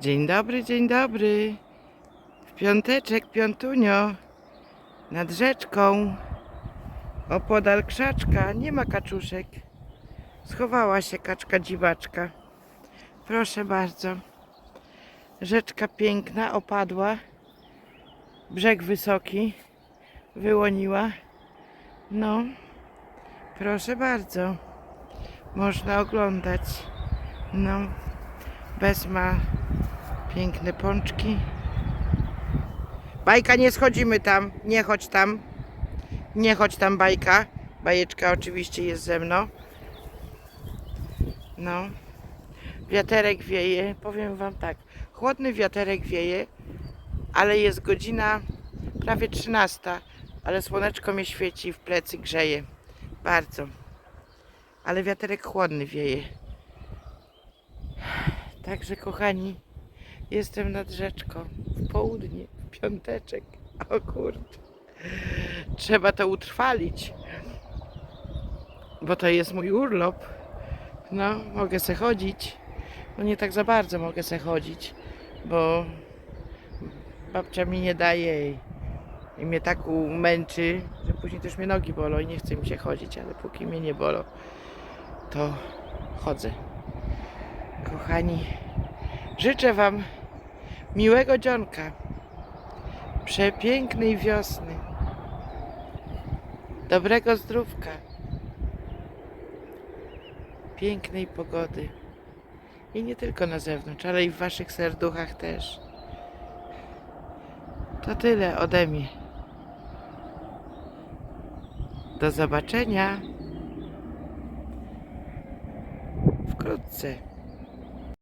Dzień dobry, dzień dobry. W piąteczek, piątunio. Nad rzeczką. Opodal krzaczka. Nie ma kaczuszek. Schowała się kaczka dziwaczka. Proszę bardzo. Rzeczka piękna, opadła. Brzeg wysoki. Wyłoniła. No. Proszę bardzo. Można oglądać. No. Bez ma piękne pączki. Bajka, nie schodzimy tam. Nie chodź tam. Nie chodź tam, bajka. Bajeczka oczywiście jest ze mną. No. Wiaterek wieje. Powiem wam tak. Chłodny wiaterek wieje, ale jest godzina prawie 13. Ale słoneczko mnie świeci, w plecy grzeje. Bardzo. Ale wiaterek chłodny wieje. Także kochani, jestem nad rzeczką w południe, w piąteczek. O kurde. Trzeba to utrwalić. Bo to jest mój urlop. No, mogę se chodzić. No nie tak za bardzo mogę se chodzić, bo babcia mi nie daje i, mnie tak umęczy, że później też mnie nogi bolą i nie chce mi się chodzić, ale póki mnie nie bolą, to chodzę. Kochani, życzę Wam miłego dzionka, przepięknej wiosny, dobrego zdrówka, pięknej pogody. I nie tylko na zewnątrz, ale i w Waszych serduchach też. To tyle ode mnie. Do zobaczenia wkrótce.